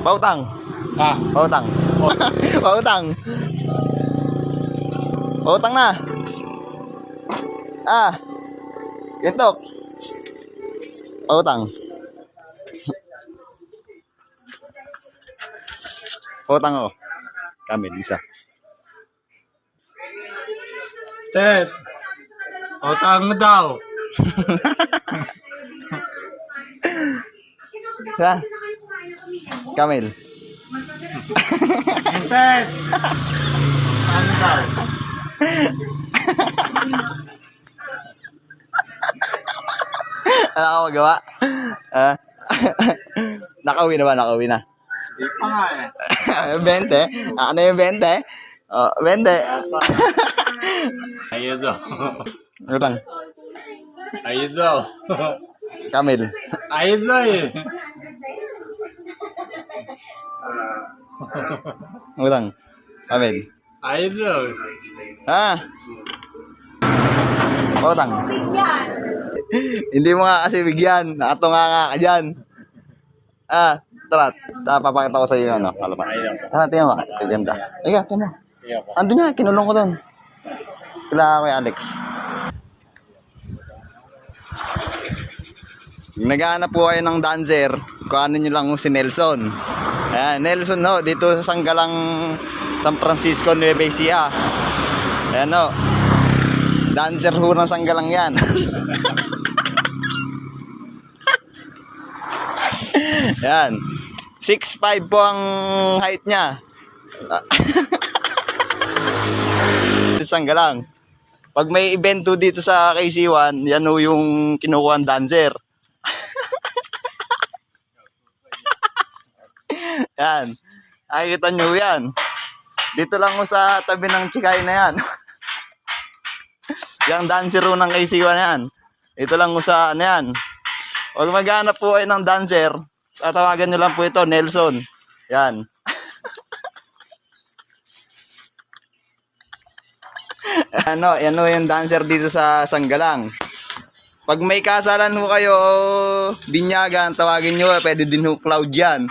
Pautang. Ha? Pautang. Pautang. Pautang na. Ah. Gintok. Pautang. Pautang ako. Kami, isa. Ted. Utang mo daw. Ha? Kamil. Ted. Utang mo daw. Ano ako magawa? Ah. nakauwi na ba? Nakauwi na. Di pa nga eh. 20? Ano yung 20? Oh, 20. Ayun daw. Utang. Ayun daw. Kamil. Ayun daw eh. Utang. Kamil. Ayun daw. Ha? Utang. Hindi mo nga kasi bigyan. Nakatunga nga ka dyan. Ah, tara. Tara, papakita ko sa iyo ano. Ba? Tara, tingnan mo. Kaganda. Ika, tingnan mo. Ando niya, kinulong ko doon. Kila kay Alex. Naghahanap po kayo ng dancer, kuhanin nyo lang si Nelson. Ayan, Nelson no, dito sa Sanggalang San Francisco, Nueva Ecija. Ayan no. Dancer ho ng Sanggalang yan. Yan. 6'5 po ang height niya. Sanggalang. Pag may event ho dito sa KC1, yan ho yung kinukuha dancer. yan. Nakikita nyo yan. Dito lang ho sa tabi ng chikay na yan. yung dancer ng KC1 na yan. Ito lang ho sa ano yan. Huwag maghanap po kayo ng dancer. Tatawagan nyo lang po ito, Nelson. Yan. ano, yan ho yung dancer dito sa Sanggalang. Pag may kasalan ho kayo o binyagan, tawagin nyo, pwede din ho cloud yan.